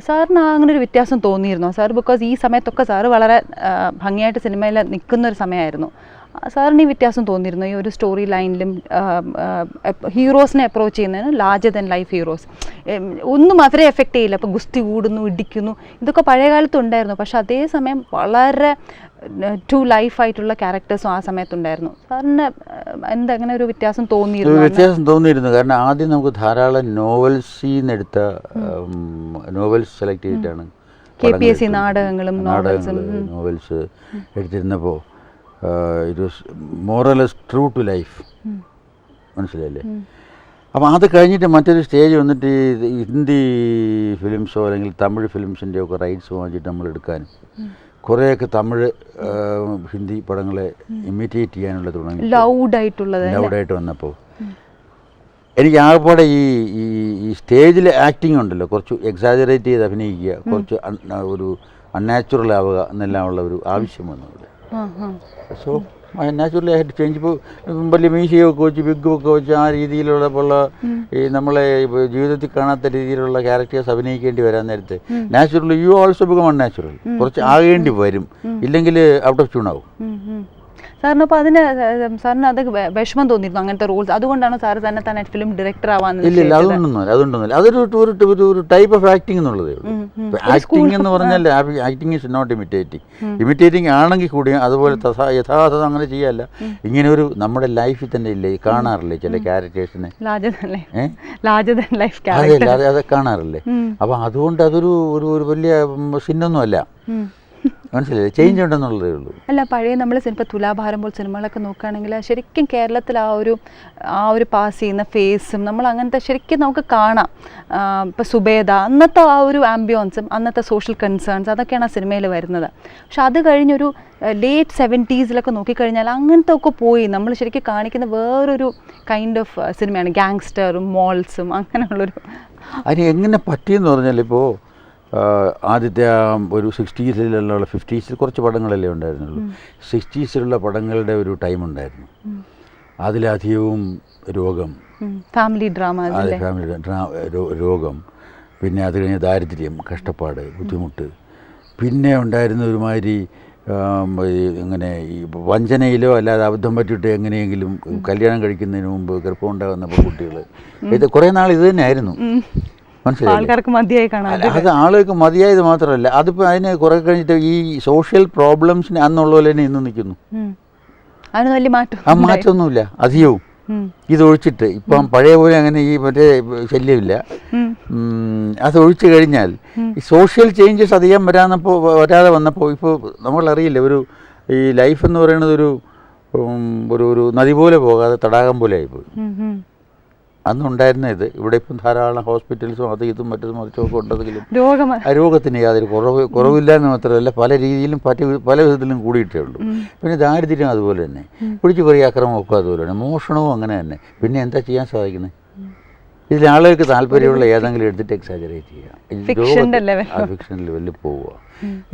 സാറിന് അങ്ങനെ ഒരു വ്യത്യാസം തോന്നിയിരുന്നു? സാർ ബിക്കോസ് ഈ സമയത്തൊക്കെ സാറ് വളരെ ഭംഗിയായിട്ട് സിനിമയിൽ നിൽക്കുന്ന ഒരു സമയമായിരുന്നു. സാറിന് ഈ വ്യത്യാസം തോന്നിയിരുന്നു? ഈ ഒരു സ്റ്റോറി ലൈനിലും ഹീറോസിനെ അപ്രോച്ച് ചെയ്യുന്നതിന് ലാർജർ ദൻ ലൈഫ് ഹീറോസ് ഒന്നും അവരെ എഫക്റ്റ് ചെയ്യില്ല. അപ്പോൾ ഗുസ്തി കൂടുന്നു ഇടിക്കുന്നു. ഇതൊക്കെ പഴയ കാലത്ത് ഉണ്ടായിരുന്നു. പക്ഷെ അതേസമയം വളരെ ടു ലൈഫായിട്ടുള്ള ക്യാരക്ടേഴ്സും ആ സമയത്തുണ്ടായിരുന്നു. സാറിന് എന്തങ്ങനെ എന്താ അങ്ങനെ ഒരു വ്യത്യാസം തോന്നിയിരുന്നു? വ്യത്യാസം തോന്നിയിരുന്നു. കാരണം ആദ്യം നമുക്ക് ധാരാളം നോവൽസിൽ എടുത്ത നോവൽസ് സെലക്ട് ചെയ്തിട്ടാണ് കെ പി എസ് സി നാടകങ്ങളും നോവൽസും novels എടുത്തിരുന്നപ്പോൾ it was more less true to life. മനസ്സിലായില്ലേ? അപ്പോൾ അത് കഴിഞ്ഞിട്ട് മറ്റൊരു സ്റ്റേജ് വന്നിട്ട് ഈ ഹിന്ദി ഫിലിംസോ അല്ലെങ്കിൽ തമിഴ് ഫിലിംസിന്റെ ഒക്കെ റൈറ്റ്സ് വാങ്ങിച്ചിട്ട് നമ്മൾ എടുക്കാനും. കുറേയൊക്കെ തമിഴ് ഹിന്ദി പടങ്ങളെ ഇമിറ്റേറ്റ് ചെയ്യാനുള്ള തുടങ്ങി. ലൗഡായിട്ടുള്ളത് ലൗഡായിട്ട് വന്നപ്പോൾ. എനിക്ക് ആകെപ്പാടെ ഈ ഈ ഈ സ്റ്റേജിൽ ആക്ടിങ് ഉണ്ടല്ലോ. കുറച്ച് എക്സാജറേറ്റ് ചെയ്ത് അഭിനയിക്കുക. കുറച്ച് ഒരു അൺനാച്ചുറൽ ആവുക എന്നെല്ലാം ഉള്ള ഒരു ആവശ്യം വന്നു സോ നാച്ചുറലി ആയിട്ട് ചേഞ്ച് ഇപ്പോൾ വലിയ മീശയൊക്കെ വെച്ച് ബിഗ് ഒക്കെ വെച്ച് ആ രീതിയിലുള്ള ഈ നമ്മളെ ജീവിതത്തിൽ കാണാത്ത രീതിയിലുള്ള ക്യാരക്ടേഴ്സ് അഭിനയിക്കേണ്ടി വരാൻ നേരത്ത് naturally you also become unnatural കുറച്ച് ആകേണ്ടി വരും. ഇല്ലെങ്കിൽ ഔട്ട് ഓഫ് ട്യൂൺ ആവും. സാറിന് അപ്പോൾ അതിന് സാറിന് അത് വിഷമം തോന്നിയിരുന്നു അങ്ങനത്തെ റോൾസ് അതുകൊണ്ടാണ് സാർ തന്നെ തന്നെ ഫിലിം ഡയറക്ടർ ആവാൻ ഇല്ല ഇല്ല അതൊണ്ടൊന്നുമില്ല അതൊണ്ടൊന്നുമില്ല അതൊരു ഒരു ടൈപ്പ് ഓഫ് ആക്ടിംഗ് എന്നുള്ളതേ ഉള്ളൂ. ആക്ടിങ് എന്ന് പറഞ്ഞാൽ acting is not imitating imitating ആണെങ്കിൽ കൂടി അതുപോലെ യഥാർത്ഥത അങ്ങനെ ചെയ്യല്ല. ഇങ്ങനെ ഒരു നമ്മുടെ ലൈഫിൽ തന്നെ ഇല്ലേ കാണാറില്ലേ ചില ക്യാരക്ടേഴ്സിനെ അതെ അതെ കാണാറില്ലേ? അപ്പം അതുകൊണ്ട് അതൊരു ഒരു വലിയ സിന്നൊന്നും അല്ല മനസ്സിലായില്ലേ ചേഞ്ച് ഉണ്ടെന്നുള്ളതേ ഉള്ളൂ. അല്ല പഴയ നമ്മൾ സിനിമ തുലാഭാരം പോലെ സിനിമകളൊക്കെ നോക്കുകയാണെങ്കിൽ ശരിക്കും കേരളത്തിൽ ആ ഒരു ആ ഒരു പാസ് ചെയ്യുന്ന ഫേസും നമ്മൾ അങ്ങനത്തെ ശരിക്കും നമുക്ക് കാണാം. ഇപ്പോൾ സുബേദ അന്നത്തെ ആ ഒരു ആംബിയോൺസും അന്നത്തെ സോഷ്യൽ കൺസേൺസ് അതൊക്കെയാണ് ആ സിനിമയിൽ വരുന്നത്. പക്ഷെ അത് കഴിഞ്ഞൊരു ലേറ്റ് സെവന്റീസിലൊക്കെ നോക്കിക്കഴിഞ്ഞാൽ അങ്ങനത്തെ ഒക്കെ പോയി. നമ്മൾ ശരിക്കും കാണിക്കുന്ന വേറൊരു കൈൻഡ് ഓഫ് സിനിമയാണ്. ഗാങ്സ്റ്ററും മോൾസും അങ്ങനെയുള്ളൊരു അതിന് എങ്ങനെ പറ്റിയെന്ന് പറഞ്ഞാൽ ഇപ്പോൾ ആദ്യത്തെ ആ ഒരു സിക്സ്റ്റീസിലുള്ള ഫിഫ്റ്റീസിൽ കുറച്ച് പടങ്ങളല്ലേ ഉണ്ടായിരുന്നുള്ളൂ. സിക്സ്റ്റീസിലുള്ള പടങ്ങളുടെ ഒരു ടൈം ഉണ്ടായിരുന്നു. അതിലധികവും രോഗം. ഫാമിലി ഡ്രാമ അതെ ഫാമിലി ഡ്രാ- രോഗം. പിന്നെ അത് കഴിഞ്ഞ് ദാരിദ്ര്യം കഷ്ടപ്പാട് ബുദ്ധിമുട്ട്. പിന്നെ ഉണ്ടായിരുന്ന ഒരുമാതിരി ഇങ്ങനെ ഈ വഞ്ചനയിലോ അല്ലാതെ അബദ്ധം പറ്റിയിട്ട് എങ്ങനെയെങ്കിലും കല്യാണം കഴിക്കുന്നതിന് മുമ്പ് ഗർഭം ഉണ്ടാകുന്ന കുട്ടികൾ ഇത് കുറേ നാൾ ഇത് തന്നെയായിരുന്നു. ആൾക്കാർക്ക് മതിയായി അത് ആളുകൾക്ക് മതിയായത് മാത്രമല്ല അതിപ്പോ അതിന് കുറെ കഴിഞ്ഞിട്ട് ഈ സോഷ്യൽ പ്രോബ്ലംസിന് അന്നുള്ള പോലെ തന്നെ ഇന്ന് നിൽക്കുന്നു. ആ മാറ്റമൊന്നുമില്ല അധികവും. ഇതൊഴിച്ചിട്ട് ഇപ്പം പഴയ പോലെ അങ്ങനെ ഈ മറ്റേ ശല്യമില്ല. അത് ഒഴിച്ചു കഴിഞ്ഞാൽ ഈ സോഷ്യൽ ചേഞ്ചസ് അധികം വരാന്നപ്പോൾ വരാതെ വന്നപ്പോൾ ഇപ്പോൾ നമ്മളറിയില്ല ഒരു ഈ ലൈഫ് എന്ന് പറയുന്നത് ഒരു ഒരു ഒരു നദി പോലെ പോകാതെ തടാകം പോലെ ആയിപ്പോയി. അന്നുണ്ടായിരുന്ന ഇത്. ഇവിടെ ഇപ്പം ധാരാളം ഹോസ്പിറ്റൽസും അത് ഇതും മറ്റതും മറിച്ചും ഒക്കെ ഉണ്ടെങ്കിലും രോഗത്തിന് യാതൊരു കുറവ് കുറവില്ല എന്ന് മാത്രമല്ല പല രീതിയിലും പല പല വിധത്തിലും കൂടിയിട്ടേ ഉള്ളൂ. പിന്നെ ദാരിദ്ര്യം അതുപോലെ തന്നെ. പിടിച്ചു പറി അക്രമമൊക്കെ അതുപോലെ തന്നെ. മോഷണവും അങ്ങനെ തന്നെ. പിന്നെ എന്താ ചെയ്യാൻ സാധിക്കുന്നത്? ഇതിൽ ആളുകൾക്ക് താല്പര്യമുള്ള ഏതെങ്കിലും എടുത്തിട്ട് എക്സാജറേറ്റ് ചെയ്യുക ഫിക്ഷൻ ലെവലിൽ പോവുക.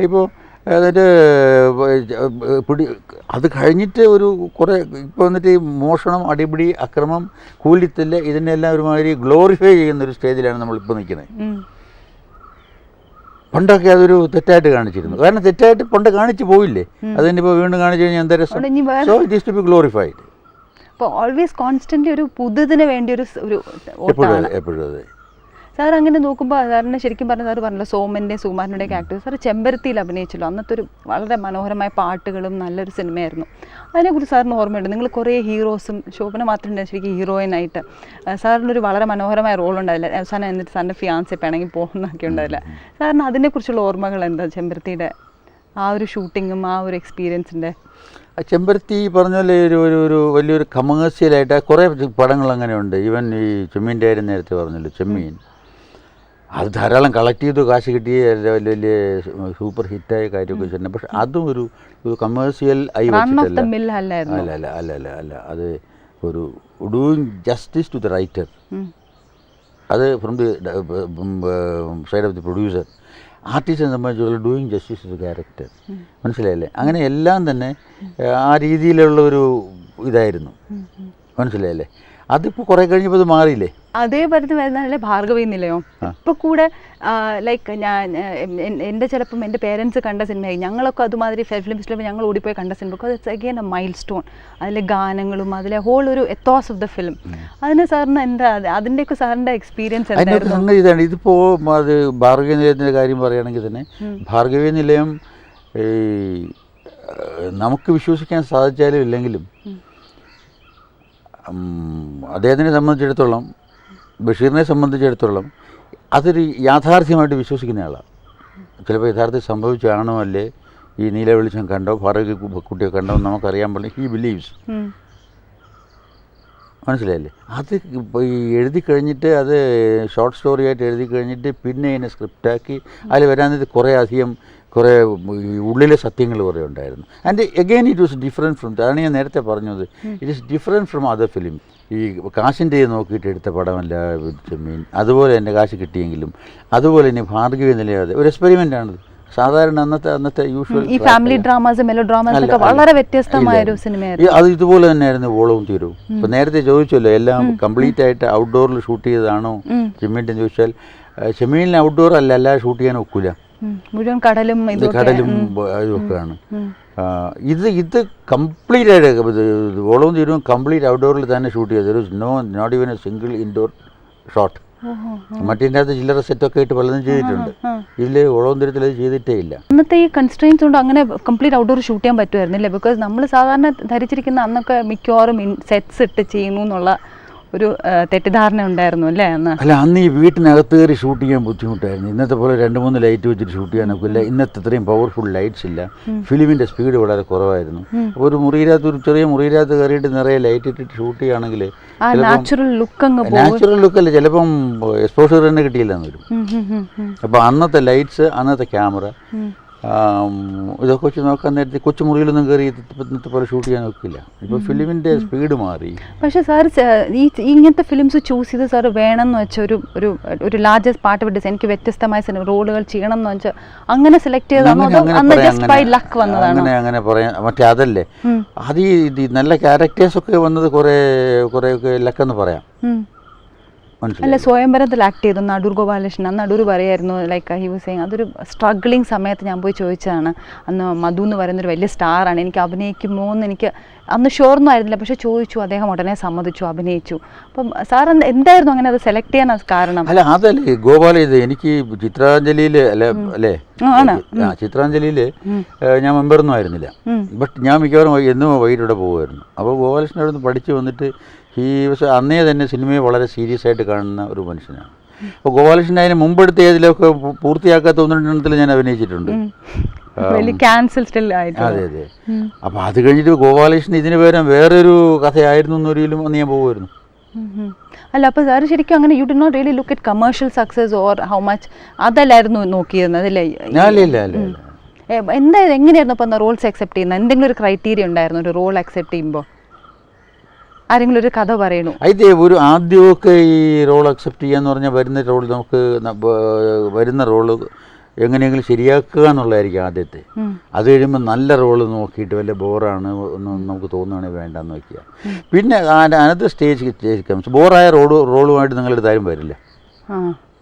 ഇപ്പോൾ എന്നിട്ട് പിടി അത് കഴിഞ്ഞിട്ട് ഒരു കുറേ ഇപ്പോൾ വന്നിട്ട് ഈ മോഷണം അടിപിടി അക്രമം കൂലിത്തല്ല് ഇതിനെല്ലാം ഒരുമാതിരി ഗ്ലോറിഫൈ ചെയ്യുന്ന ഒരു സ്റ്റേജിലാണ് നമ്മളിപ്പോൾ നിൽക്കുന്നത്. പണ്ടൊക്കെ അതൊരു തെറ്റായിട്ട് കാണിച്ചിരുന്നു. കാരണം തെറ്റായിട്ട് പണ്ട് കാണിച്ചു പോയില്ലേ? അത് തന്നെ ഇപ്പോൾ വീണ്ടും കാണിച്ചു കഴിഞ്ഞാൽ എന്താ രസം? So it is to be glorified അപ്പോൾ ഓൾവേസ് കോൺസ്റ്റന്റ് ഒരു പുതുതിന് വേണ്ടി ഒരു ഒരു എപ്പോഴും എപ്പോഴും അതെ. സാർ അങ്ങനെ നോക്കുമ്പോൾ സാറിന് ശരിക്കും പറഞ്ഞു സാർ പറഞ്ഞല്ലോ സോമന്റെ സുകുമാരനുടെയും ഒക്കെ ആക്ടേഴ്സ് സാർ ചെമ്പരത്തിയിൽ അഭിനയിച്ചല്ലോ. അന്നത്തെ ഒരു വളരെ മനോഹരമായ പാട്ടുകളും നല്ലൊരു സിനിമയായിരുന്നു. അതിനെക്കുറിച്ച് സാറിന് ഓർമ്മയുണ്ട്? നിങ്ങൾ കുറേ ഹീറോസും ശോഭന മാത്രമേ ശരിക്കും ഹീറോയിനായിട്ട്. സാറിനൊരു വളരെ മനോഹരമായ റോൾ ഉണ്ടായില്ല അവസാനം എന്നിട്ട് സാറിന്റെ ഫിയാൻസെ പിണങ്ങി പോകുന്നൊക്കെ ഉണ്ടായില്ല സാറിന് അതിനെക്കുറിച്ചുള്ള ഓർമ്മകൾ എന്താ ചെമ്പരത്തിയുടെ? ആ ഒരു ഷൂട്ടിങ്ങും ആ ഒരു എക്സ്പീരിയൻസിന്റെ ആ ചെമ്പരത്തി പറഞ്ഞ പോലെ ഒരു ഒരു ഒരു വലിയൊരു കമേഴ്സ്യലായിട്ട് കുറേ പടങ്ങൾ അങ്ങനെയുണ്ട്. ഈവൻ ഈ ചെമ്മീന്റെ കാര്യം നേരത്തെ പറഞ്ഞല്ലോ ചെമ്മീൻ. അത് ധാരാളം കളക്ട് ചെയ്തു കാശ് കിട്ടിയ വലിയ വലിയ സൂപ്പർ ഹിറ്റായ കാര്യമൊക്കെ വെച്ചിട്ടുണ്ട്. പക്ഷെ അതും ഒരു ഒരു കമേഴ്സ്യൽ ആയി അല്ല വെച്ചിട്ടല്ല. അല്ല അല്ല അല്ല അല്ല അല്ല. അത് ഒരു doing justice to the writer അത് from the side of the producer ആർട്ടിസ്റ്റിനെ സംബന്ധിച്ചുള്ള ഡൂയിങ് ജസ്റ്റിസ് ടു ക്യാരക്ടർ മനസ്സിലായില്ലേ? അങ്ങനെ എല്ലാം തന്നെ ആ രീതിയിലുള്ള ഒരു ഇതായിരുന്നു. മനസ്സിലായില്ലേ? അതിപ്പോൾ കുറേ കഴിഞ്ഞപ്പോൾ അത് മാറിയില്ലേ? അതേ പറഞ്ഞു വരുന്നതല്ലേ ഭാർഗവി നിലയോ ഇപ്പൊ കൂടെ ലൈക്ക് ഞാൻ എന്റെ എന്റെ ചിലപ്പം എന്റെ പേരൻസ് കണ്ട സിനിമയായി. ഞങ്ങളൊക്കെ അതുമാതിരി ഫിലിം ഫെസ്റ്റിവൽ ഞങ്ങൾ ഓടിപ്പോയി കണ്ട cinema. Because it's again a milestone അതിലെ ഗാനങ്ങളും അതിലെ ഹോൾ ഒരു എത്തോസ് ഓഫ് ദ ഫിലിം അതിന് സാറിന് എന്താ അത് അതിന്റെയൊക്കെ സാറിന്റെ എക്സ്പീരിയൻസ് എന്തായിരുന്നു? ഇതാണ്. ഇതിപ്പോൾ അത് ഭാർഗവി നിലയത്തിന്റെ കാര്യം പറയുകയാണെങ്കിൽ തന്നെ ഭാർഗവി നിലയം നമുക്ക് വിശ്വസിക്കാൻ സാധിച്ചാലും ഇല്ലെങ്കിലും അദ്ദേഹത്തിനെ സംബന്ധിച്ചിടത്തോളം ബഷീറിനെ സംബന്ധിച്ചിടത്തോളം അതൊരു യാഥാർത്ഥ്യമായിട്ട് വിശ്വസിക്കുന്ന ആളാണ് ചിലപ്പോൾ യഥാർത്ഥത്തിൽ സംഭവിച്ചാണോ അല്ലേ? ഈ നീല വെളിച്ചം കണ്ടോ? ഫാറൂഖ് കുട്ടിയോ കണ്ടോ എന്ന് നമുക്കറിയാൻ പറ്റില്ല ഹി ബിലീവ്സ്. മനസ്സിലായില്ലേ? അത് ഇപ്പോൾ ഈ എഴുതി കഴിഞ്ഞിട്ട് അത് ഷോർട്ട് സ്റ്റോറി ആയിട്ട് എഴുതി കഴിഞ്ഞിട്ട് പിന്നെ അതിനെ സ്ക്രിപ്റ്റാക്കി അതിൽ വരാൻ കുറേ അധികം കുറേ ഉള്ളിലെ സത്യങ്ങൾ കുറേ ഉണ്ടായിരുന്നു. And again it was different from അതാണ് ഞാൻ നേരത്തെ പറഞ്ഞത്. It is different from other film ഈ കാശിന്റെ നോക്കിയിട്ട് എടുത്ത പടമല്ല ചെമ്മീൻ അതുപോലെ തന്നെ കാശ് കിട്ടിയെങ്കിലും അതുപോലെ തന്നെ ഭാർഗവ്യ നിലയാതെ ഒരു എക്സ്പെരിമെന്റ് ആണത്. സാധാരണ അന്നത്തെ അന്നത്തെ യൂഷ്വൽ ഈ ഫാമിലി ഡ്രാമാസ് മെലോ ഡ്രാമാസ് ഒക്കെ വളരെ വ്യത്യസ്തമായ ഒരു സിനിമയായിരുന്നു അത് ഇതുപോലെ തന്നെയായിരുന്നു ഓളവും തീരവും. ഇപ്പൊ നേരത്തെ ചോദിച്ചല്ലോ എല്ലാം കംപ്ലീറ്റ് ആയിട്ട് ഔട്ട്ഡോറിൽ ഷൂട്ട് ചെയ്തതാണോ. ചെമ്മീന്റെ ചോദിച്ചാൽ ചെമ്മീനിൽ ഔട്ട്ഡോർ അല്ല അല്ലാതെ ഷൂട്ട് ചെയ്യാൻ ഒക്കില്ല. മുഴുവൻ കടലും കടലും ഇതൊക്കെയാണ് ഇത് ഇത് കംപ്ലീറ്റ് ആയിട്ട് ഓളവും തീരും കംപ്ലീറ്റ് ഔട്ട്ഡോറിൽ തന്നെ ഷൂട്ട് ചെയ്തു no not even a single indoor shot. മറ്റേ അകത്ത് ചില്ലറ സെറ്റൊക്കെ ആയിട്ട് പലതും ചെയ്തിട്ടുണ്ട്. ഇതിൽ ഇതിൽ ഓളവും തീരത്തിൽ അത് ചെയ്തിട്ടേ ഇല്ല. അന്നത്തെ ഈ കൺസ്ട്രെയിൻസ് കൊണ്ട് അങ്ങനെ കംപ്ലീറ്റ് ഔട്ട്ഡോർ ഷൂട്ട് ചെയ്യാൻ പറ്റുമായിരുന്നില്ല? ബിക്കോസ് നമ്മൾ സാധാരണ ധരിച്ചിരിക്കുന്ന അന്നൊക്കെ മിക്കവാറും സെറ്റ്സ് ഇട്ട് ചെയ്യുന്നു എന്നുള്ള ഒരു തെറ്റിദ്ധാരണ ഉണ്ടായിരുന്നു അല്ലേ അന്ന്? അല്ല അന്ന് ഈ വീട്ടിനകത്ത് കയറി ഷൂട്ട് ചെയ്യാൻ ബുദ്ധിമുട്ടായിരുന്നു. ഇന്നത്തെ പോലെ രണ്ട് മൂന്ന് ലൈറ്റ് വെച്ചിട്ട് ഷൂട്ട് ചെയ്യാൻ ഒക്കില്ല. ഇന്നത്തെ ഇത്രയും പവർഫുൾ ലൈറ്റ്സ് ഇല്ല. ഫിലിമിന്റെ സ്പീഡ് വളരെ കുറവായിരുന്നു. അപ്പോൾ ഒരു മുറിയിലകത്ത് ഒരു ചെറിയ മുറിയിലകത്ത് കയറിയിട്ട് നിറയെ ലൈറ്റ് ഇട്ടിട്ട് ഷൂട്ട് ചെയ്യുകയാണെങ്കിൽ നാച്ചുറൽ ലുക്ക് അങ്ങ് ലുക്കല്ല ചിലപ്പം എക്സ്പോഷർ തന്നെ കിട്ടിയില്ലെന്ന് വരും. അപ്പോൾ അന്നത്തെ ലൈറ്റ്സ് അന്നത്തെ ക്യാമറ ഇതൊക്കെ വെച്ച് നോക്കാൻ നേരത്തെ കൊച്ചു മുറിയിലൊന്നും കയറി ഇന്നത്തെ പോലെ ഷൂട്ട് ചെയ്യാൻ നോക്കില്ല ഇപ്പോൾ ഫിലിമിന്റെ സ്പീഡ് മാറി. പക്ഷേ സാർ ഈ ഇങ്ങനത്തെ ഫിലിംസ് ചൂസ് ചെയ്ത് സാർ വേണം എന്ന് വെച്ച ഒരു ഒരു ഒരു ലാർജസ്റ്റ് പാർട്ട് ഓഫ് ഡിസൈൻ എനിക്ക് വ്യത്യസ്തമായ സിനിമ റോളുകൾ ചെയ്യണം എന്ന് വെച്ചാൽ അങ്ങനെ സെലക്ട് ചെയ്തതാണ് ജസ്റ്റ് ബൈ ലക്ക് വന്നതാണ്? അങ്ങനെ അങ്ങനെ മറ്റേ അതല്ലേ. അത് ഈ നല്ല ക്യാരക്ടേഴ്സ് ഒക്കെ വന്നത് കുറേ ലക്ക് ലക്കെന്ന് പറയാം. അല്ല സ്വയംഭരത്തിൽ സ്വയംവരത്തിൽ ആക്ട് ചെയ്തു. നടൂർ ഗോപാലകൃഷ്ണൻ. അന്ന് നടൂർ പറയായിരുന്നു ലൈക്ക് ഹി വാസ് സെയിങ് അതൊരു സ്ട്രഗ്ലിംഗ് സമയത്ത് ഞാൻ പോയി ചോദിച്ചതാണ്. അന്ന് മധു എന്ന് പറയുന്നൊരു വലിയ സ്റ്റാറാണ് എനിക്ക് അഭിനയിക്കുമോ എന്ന് എനിക്ക് അന്ന് ഷോർന്നും ആയിരുന്നില്ല. പക്ഷെ ചോദിച്ചു അദ്ദേഹം ഉടനെ സമ്മതിച്ചു അഭിനയിച്ചു. അപ്പം സാർ എന്തായിരുന്നു അങ്ങനെ അത് സെലക്ട് ചെയ്യാൻ കാരണം? അല്ല അതല്ലേ ഗോപാല ഇത് എനിക്ക് ചിത്രാഞ്ജലിയിൽ അല്ല അല്ലേ? ആ. ചിത്രാഞ്ജലിയിൽ ഞാൻ മെമ്പറൊന്നും ആയിരുന്നില്ല. ബട്ട് ഞാൻ മിക്കവാറും എന്നും വൈകിട്ട് ഇവിടെ പോകുമായിരുന്നു അപ്പോൾ ഗോപാലകൃഷ്ണൻ അവിടെ നിന്ന് പഠിച്ച് വന്നിട്ട് ഈ പക്ഷേ അന്നേ തന്നെ സിനിമയെ വളരെ സീരിയസ് ആയിട്ട് കാണുന്ന ഒരു മനുഷ്യനാണ്. അപ്പോൾ ഗോപാലകൃഷ്ണൻ അതിന് മുമ്പെടുത്ത ഏതിലൊക്കെ പൂർത്തിയാക്കാത്ത ഒന്ന് രണ്ടെണ്ണത്തിൽ ഞാൻ അഭിനയിച്ചിട്ടുണ്ട്. അതെ അതെ. അപ്പോൾ അത് കഴിഞ്ഞിട്ട് ഗോപാലകൃഷ്ണൻ ഇതിന് പകരം വേറൊരു കഥയായിരുന്നു എന്നൊരിക്കലും അന്ന് ഞാൻ പോകുമായിരുന്നു. അല്ല അപ്പോൾ സാറ് ശരിക്കും അങ്ങനെ you did not really look at commercial success or how much അതല്ലായിരുന്നു നോക്കിയിരുന്നത് അല്ലേ? എന്തായിരുന്നു എങ്ങനെയായിരുന്നു അപ്പോൾ റോൾസ് അക്സെപ്റ്റ് ചെയ്യുന്നത്? എന്തെങ്കിലും ഒരു ക്രൈറ്റീരിയ ഉണ്ടായിരുന്നു ഒരു റോൾ അക്സെപ്റ്റ് ചെയ്യുമ്പോൾ ആരെങ്കിലും ഒരു കഥ പറയണു? ഇത് ഒരു ആദ്യമൊക്കെ ഈ റോൾ അക്സെപ്റ്റ് ചെയ്യാന്ന് പറഞ്ഞാൽ വരുന്ന റോൾ നമുക്ക് വരുന്ന റോൾ എങ്ങനെയെങ്കിലും ശരിയാക്കുക എന്നുള്ളതായിരിക്കും ആദ്യത്തെ. അത് കഴിയുമ്പോൾ നല്ല റോൾ നോക്കിയിട്ട് വല്ല ബോറാണ് നമുക്ക് തോന്നുകയാണെങ്കിൽ വേണ്ടെന്ന് വയ്ക്കുക പിന്നെ അനത് സ്റ്റേജ് സ്റ്റേജ് കംസ് ബോറായ റോഡ് റോളുമായിട്ട് നിങ്ങളുടെ താരം വരില്ല?